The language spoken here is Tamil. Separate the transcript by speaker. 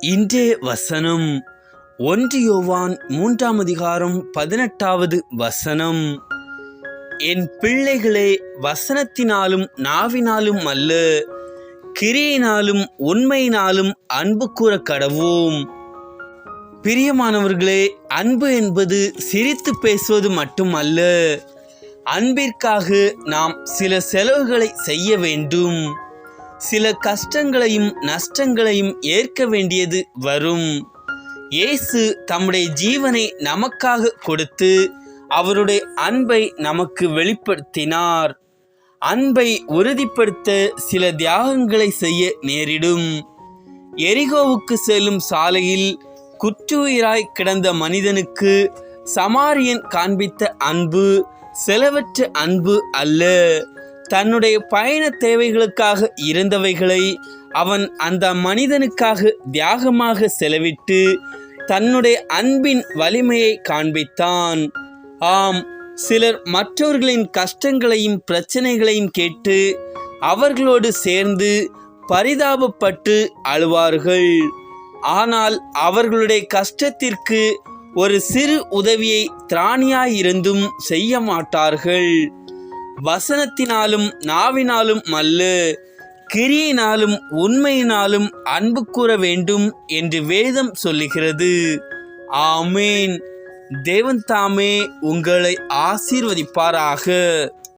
Speaker 1: இன்றைய வசனம். ஒன்று யோவான் மூன்றாம் அதிகாரம் பதினெட்டாவது வசனம். என் பிள்ளைகளே வசனத்தினாலும் நாவினாலும் அல்ல கிரியினாலும் உண்மையினாலும் அன்பு கூற கடவோம். பிரியமானவர்களே அன்பு என்பது சிரித்து பேசுவது மட்டுமல்ல. அன்பிற்காக நாம் சில செலவுகளை செய்ய வேண்டும். சில கஷ்டங்களையும் நஷ்டங்களையும் ஏற்க வேண்டியது வரும். இயேசு தம்முடைய ஜீவனை நமக்காக கொடுத்து அவருடைய அன்பை நமக்கு வெளிப்படுத்தினார். அன்பை உறுதிப்படுத்த சில தியாகங்களை செய்ய நேரிடும். எரிகோவுக்கு செல்லும் சாலையில் குற்றுயிராய் கிடந்த மனிதனுக்கு சமாரியன் காண்பித்த அன்பு செலவற்ற அன்பு அல்ல. தன்னுடைய பயண தேவைகளுக்காக இருந்தவைகளை அவன் அந்த மனிதனுக்காக தியாகமாக செலவிட்டு தன்னுடைய அன்பின் வலிமையை காண்பித்தான். ஆம் சிலர் மற்றவர்களின் கஷ்டங்களையும் பிரச்சனைகளையும் கேட்டு அவர்களோடு சேர்ந்து பரிதாபப்பட்டு அழுவார்கள். ஆனால் அவர்களுடைய கஷ்டத்திற்கு ஒரு சிறு உதவியை திராணியாயிருந்தும் செய்ய மாட்டார்கள். வசனத்தினாலும் நாவினாலும் அல்ல கிரியினாலும் உண்மையினாலும் அன்பு கூற வேண்டும் என்று வேதம் சொல்லுகிறது. ஆமேன். தேவன் தாமே உங்களை ஆசீர்வதிப்பாராக.